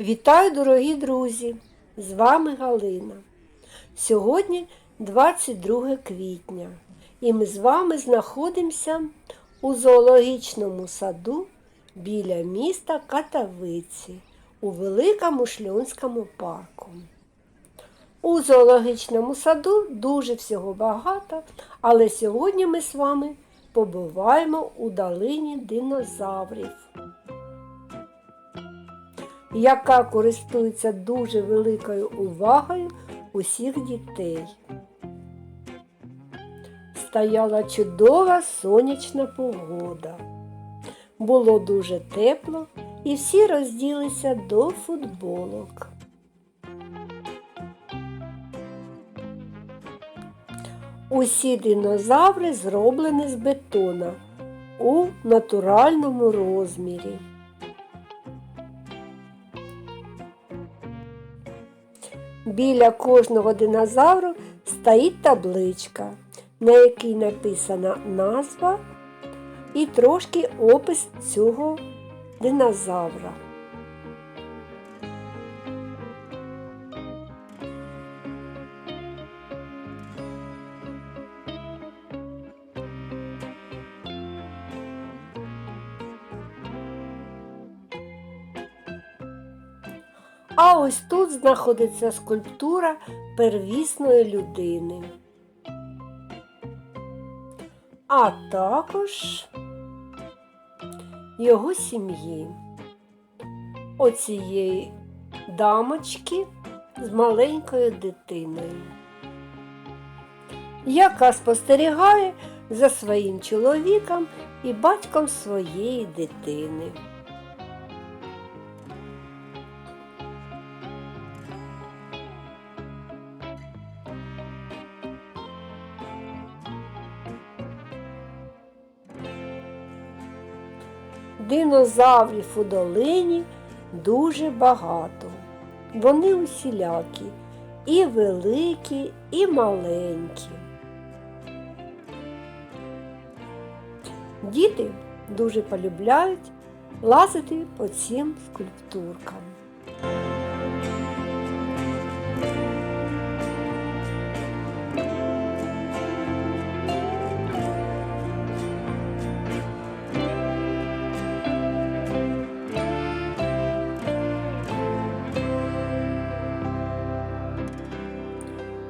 Вітаю, дорогі друзі! З вами Галина. Сьогодні 22 квітня, і ми з вами знаходимося у зоологічному саду біля міста Катавиці у Великому Шльонському парку. У зоологічному саду дуже всього багато, але сьогодні ми з вами побуваємо у долині динозаврів яка користується дуже великою увагою усіх дітей. Стояла чудова сонячна погода. Було дуже тепло і всі розділися до футболок. Усі динозаври зроблені з бетона у натуральному розмірі. Біля кожного динозавру стоїть табличка, на якій написана назва і трошки опис цього динозавра. А ось тут знаходиться скульптура первісної людини. А також його сім'ї. Оцієї дамочки з маленькою дитиною, яка спостерігає за своїм чоловіком і батьком своєї дитини. Динозаврів у долині дуже багато. Вони усілякі, і великі, і маленькі. Діти дуже полюбляють лазити по цим скульптуркам.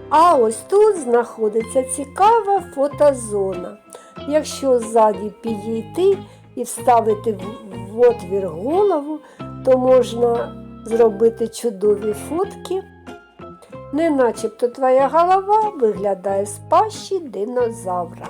А ось тут знаходиться цікава фотозона. Якщо ззаді підійти і вставити в- отвір голову, то можна зробити чудові фотки. Не начебто твоя голова виглядає з пащі динозавра.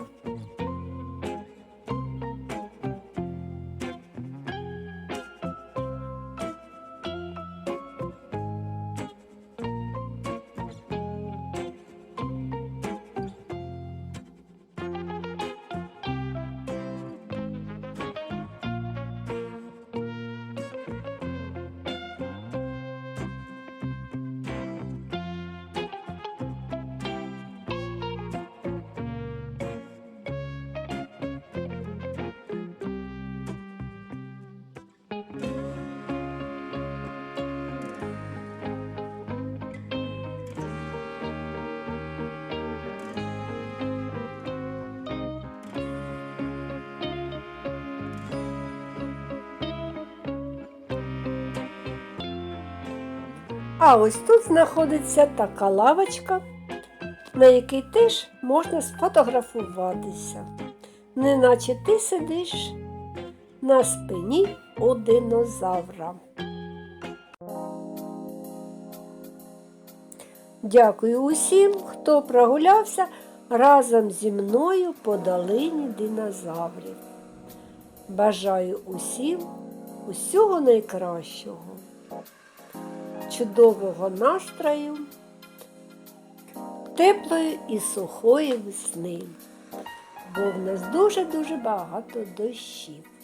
А ось тут знаходиться така лавочка, на якій теж можна сфотографуватися. Неначе ти сидиш на спині у динозавра. Дякую усім, хто прогулявся разом зі мною по долині динозаврів. Бажаю усім усього найкращого чудового настрою, теплої і сухої весни, бо в нас дуже-дуже багато дощів.